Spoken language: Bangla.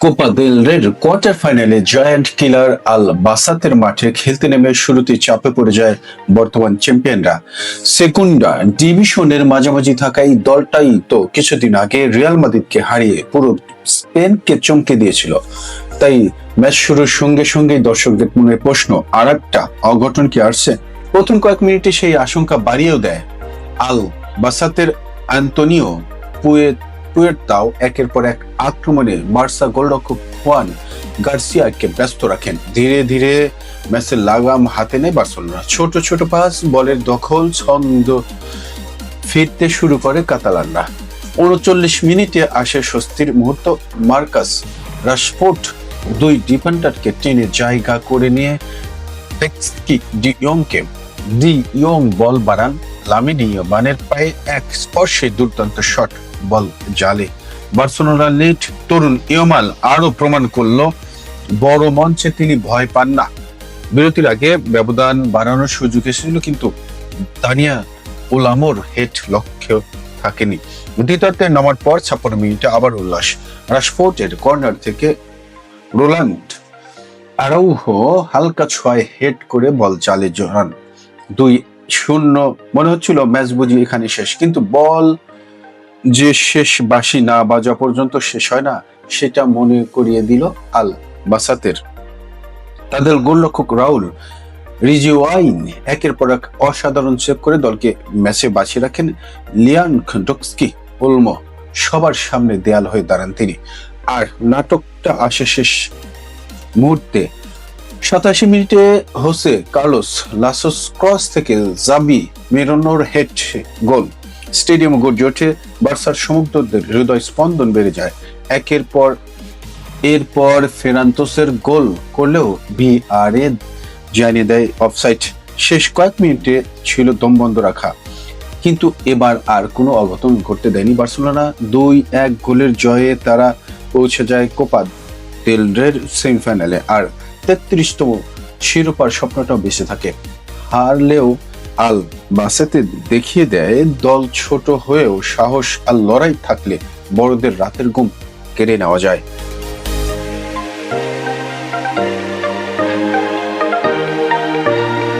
কোপা দেল রের কোয়ার্টার ফাইনালে জায়ান্ট কিলার আল বাসাতের মাঠে খেলতে নেমে শুরুতে চাপে পড়ে যায় বর্তমান চ্যাম্পিয়নরা সেকুন্ডা ডিভিশনের মাঝামাঝি থাকা এই দলটাই তো কিছুদিন আগে রিয়াল মাদ্রিদকে হারিয়ে পুরো স্পেনকে চমকে দিয়েছিল। তাই ম্যাচ শুরুর সঙ্গে সঙ্গেই দর্শকদের মনে প্রশ্ন আর একটা অঘটন কি আসছে? প্রথম কয়েক মিনিটে সেই আশঙ্কা বাড়িয়েও দেয় আল বাসাতের আন্তনিও পুয়ে পুয়েরতাও একের পর এক আক্রমণে বার্সা গোলরক্ষক ওয়ান গার্সিয়াকে ব্যস্ত রাখেন। ধীরে ধীরে ম্যাচের লাগাম হাতে নেয় বার্সেলোনা। ছোট ছোট পাস, বলের দখল, ছন্দ ফিরতে শুরু করে কাতালানরা। উনচল্লিশ মিনিটে আসে স্বস্তির মুহূর্ত। মার্কাস রাশফোর্ট দুই ডিফেন্ডারকে টেনে জায়গা করে নিয়ে ডি ইয়ংকে ডি ইয়ং বল বাড়ান। লামিনি বানের পায়ে এক স্পর্শে দুর্দান্ত শট বল জালে। বার্সেলোনা লিড তরুণ ইয়মাল আরও প্রমাণ করল, বড় মঞ্চে তিনি ভয় পান না। বিরতির আগে ব্যবধান বাড়ানোর সুযোগ এসেছিল, কিন্তু দানিয়া ওলামোর হেড লক্ষ্য থাকেনি। দ্বিতীয়ার্ধে নামার পর ছাপ্পান্ন মিনিটে আবার উল্লাস। রাশফোর্টের কর্নার থেকে রোলান্ড আরাউহো হালকা ছয় হেড করে বল চালে জড়ান। দুই শূন্য, মনে হচ্ছিল ম্যাচ বুঝি এখানে শেষ, কিন্তু বল যে শেষ বাসি না বাজা পর্যন্ত শেষ হয় না, সেটা মনে করিয়ে দিল আল বাসাতের। তাদের গোলরক্ষক রাউল রিজিওয়াইন একের পর এক অসাধারণ সেভ করে দলকে ম্যাচে বাঁচিয়ে রাখেন লিয়ান খন্ডস্কি ওলমো সবার সামনে দেয়াল হয়ে দাঁড়ান তিনি। আর নাটকটা আসে শেষ মুহূর্তে সাতাশি মিনিটে হোসে কার্লোস লাসোস ক্রস থেকে জাবি মেরোনোর হেড গোল। স্টেডিয়াম গর্জে ওঠে বার্সার সমুদ্রদের হৃদয় স্পন্দন বেড়ে যায়। একের পর, এরপর ফেরান্তোসের গোল করলেও ভিআর এ জানিয়ে দেয় অফসাইড। শেষ কয়েক মিনিটে ছিল দম বন্ধ রাখা। কিন্তু এবার আর কোনো অঘটন ঘটতে দেয়নি বার্সেলোনা। দুই এক গোলের জয়ে তারা পৌঁছে যায় কোপা দেল রের সেমিফাইনালে। আর তেত্রিশতম শিরোপার স্বপ্নটাও বেঁচে থাকে। হারলেও আল বাসেতে দেখিয়ে দেয়, দল ছোট হয়েও সাহস আর লড়াই থাকলে বড়দের রাতের ঘুম কেড়ে নেওয়া যায়।